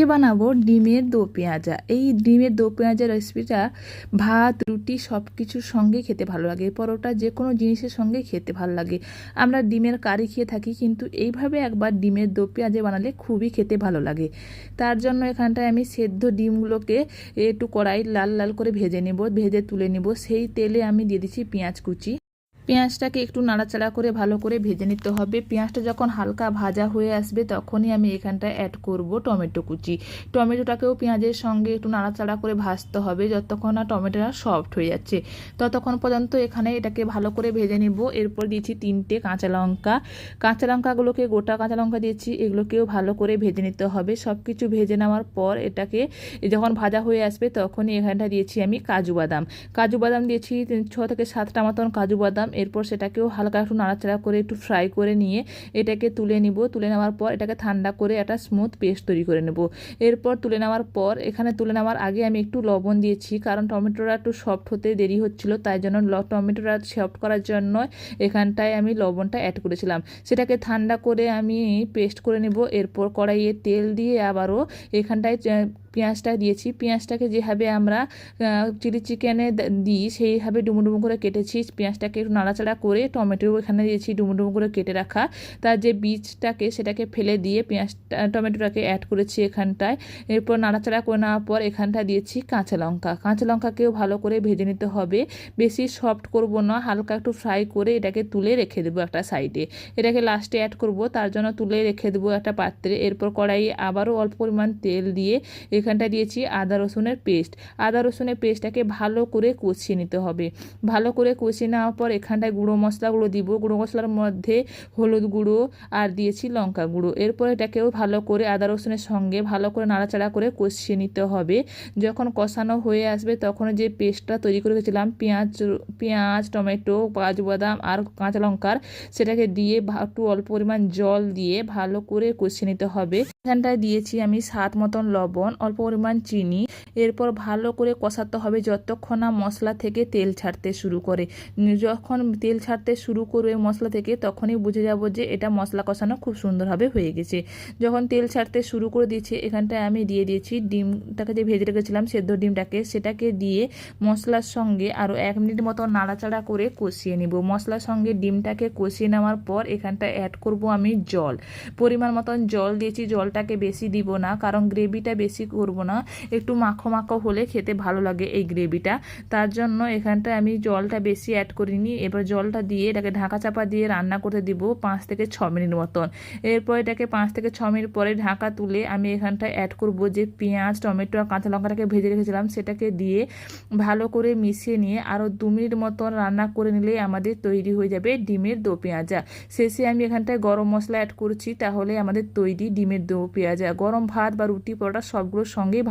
আজকে বানাবো ডিমের দো পেঁয়াজা। এই ডিমের দো পেঁয়াজা রেসিপিটা ভাত, রুটি সব কিছুর সঙ্গে খেতে ভালো লাগে। পরোটা যে কোনো জিনিসের সঙ্গে খেতে ভালো লাগে। আমরা ডিমের কারি খেয়ে থাকি, কিন্তু এইভাবে একবার ডিমের দো পেঁয়াজা বানালে খুবই খেতে ভালো লাগে। তার জন্য এখানটায় আমি সেদ্ধ ডিমগুলোকে একটু কড়াই লাল লাল করে ভেজে নেব, ভেজে তুলে নেব। সেই তেলে আমি দিয়ে দিচ্ছি পেঁয়াজ কুচি। পেঁয়াজটাকে একটু নাড়াচাড়া করে ভালো করে ভেজে নিতে হবে। পেঁয়াজটা যখন হালকা ভাজা হয়ে আসবে, তখনই আমি এখানটায় অ্যাড করব টমেটো কুচি। টমেটোটাকেও পেঁয়াজের সঙ্গে একটু নাড়াচাড়া করে ভাজতে হবে যতক্ষণ না টমেটোটা সফট হয়ে যাচ্ছে। ততক্ষণ পর্যন্ত এখানে এটাকে ভালো করে ভেজে নিব। এরপর দিয়েছি তিনটে কাঁচা লঙ্কা। কাঁচা লঙ্কাগুলোকে গোটা কাঁচা লঙ্কা দিয়েছি, এগুলোকেও ভালো করে ভেজে নিতে হবে। সব কিছু ভেজে নেওয়ার পর এটাকে যখন ভাজা হয়ে আসবে, তখনই এখানটা দিয়েছি আমি কাজু বাদাম। কাজু বাদাম দিয়েছি ছ থেকে সাতটা মতন কাজু বাদাম। এরপর সেটাকেও হালকা একটু নাড়াচাড়া করে একটু ফ্রাই করে নিয়ে এটাকে তুলে নিব। তুলে নেওয়ার পর এটাকে ঠান্ডা করে একটা স্মুথ পেস্ট তৈরি করে নেব। এরপর তুলে নেওয়ার পর এখানে তুলে নেওয়ার আগে আমি একটু লবণ দিয়েছি কারণ টমেটোটা একটু সফট হতে দেরি হচ্ছিল, তাই জন্য টমেটোটা সফট করার জন্য এখানটায় আমি লবণটা অ্যাড করেছিলাম। সেটাকে ঠান্ডা করে আমি পেস্ট করে নেব। এরপর কড়াইয়ে তেল দিয়ে আবারও এখানটায় পেঁয়াজটা দিয়েছি। পেঁয়াজটাকে যেভাবে আমরা চিলি চিকেনে দিই, সেইভাবে ডুমো ডুমো করে কেটেছি। পেঁয়াজটাকে একটু নাড়াচাড়া করে টমেটো এখানে দিয়েছি ডুমো ডুমো করে কেটে রাখা। তার যে বীজটাকে সেটাকে ফেলে দিয়ে পেঁয়াজটা, টমেটোটাকে অ্যাড করেছি এখানটায়। এরপর নাড়াচাড়া করে নেওয়ার পর এখানটা দিয়েছি কাঁচা লঙ্কা। কাঁচা লঙ্কাকেও ভালো করে ভেজে নিতে হবে। বেশি সফট করব না, হালকা একটু ফ্রাই করে এটাকে তুলে রেখে দেবো একটা সাইডে এটাকে লাস্টে অ্যাড করব, তার জন্য তুলে রেখে দেবো একটা পাত্রে। এরপর কড়াইয়ে আবারও অল্প পরিমাণ তেল দিয়ে এখানটা দিয়েছি আদা রসুনের পেস্ট। আদা রসুনের পেস্টটাকে ভালো করে কষিয়ে নিতে হবে। ভালো করে কষিয়ে নেওয়ার পর এখানটায় গুঁড়ো মশলাগুলো দিব। গুঁড়ো মশলার মধ্যে হলুদ গুঁড়ো আর দিয়েছি লঙ্কা গুঁড়ো। এরপর এটাকেও ভালো করে আদা রসুনের সঙ্গে ভালো করে নাড়াচাড়া করে কষিয়ে নিতে হবে। যখন কষানো হয়ে আসবে তখন যে পেস্টটা তৈরি করে রেখেছিলাম, পেঁয়াজ পেঁয়াজ, টমেটো কাজু বাদাম আর কাঁচা লঙ্কার, সেটাকে দিয়ে একটু অল্প পরিমাণ জল দিয়ে ভালো করে কষিয়ে নিতে হবে। এখানটায় দিয়েছি আমি সাত মতন লবণ অল্প পরিমাণ চিনি এরপর ভালো করে কষাতে হবে যতক্ষণ না মশলা থেকে তেল ছাড়তে শুরু করে। যখন তেল ছাড়তে শুরু করবে মশলা থেকে, তখনই বুঝে যাব যে এটা মশলা কষানো খুব সুন্দরভাবে হয়ে গেছে। যখন তেল ছাড়তে শুরু করে দিয়েছি, এখানটায় আমি দিয়ে দিয়েছি ডিমটাকে যে ভেজে রেখেছিলাম, সেদ্ধ ডিমটাকে, সেটাকে দিয়ে মশলার সঙ্গে আরও এক মিনিট মতো নাড়াচাড়া করে কষিয়ে নিব। মশলার সঙ্গে ডিমটাকে কষিয়ে নেওয়ার পর এখানটা অ্যাড করব আমি জল। পরিমাণ মতন জল দিয়েছি, জলটাকে বেশি দিব না, কারণ গ্রেভিটা বেশি করব না, একটু মাখো মাখো মাখো হলে খেতে ভালো লাগে এই গ্রেভিটা। তার জন্য এখানটায় আমি জলটা বেশি অ্যাড করিনি। এবার জলটা দিয়ে এটাকে ঢাকা চাপা দিয়ে রান্না করতে দিব পাঁচ থেকে ছ মিনিট মতন। এরপর এটাকে পাঁচ থেকে ছ মিনিট পরে ঢাকা তুলে আমি এখানটায় অ্যাড করব যে পেঁয়াজ, টমেটো আর কাঁচা লঙ্কাটাকে ভেজে রেখেছিলাম সেটাকে দিয়ে ভালো করে মিশিয়ে নিয়ে আরও দু মিনিট মতন রান্না করে নিলেই আমাদের তৈরি হয়ে যাবে ডিমের দো পেঁয়াজা। শেষে আমি এখানটায় গরম মশলা অ্যাড করছি তাহলে আমাদের তৈরি ডিমের দো পেঁয়াজা। গরম ভাত বা রুটি, পরোটা সবগুলোর সঙ্গেই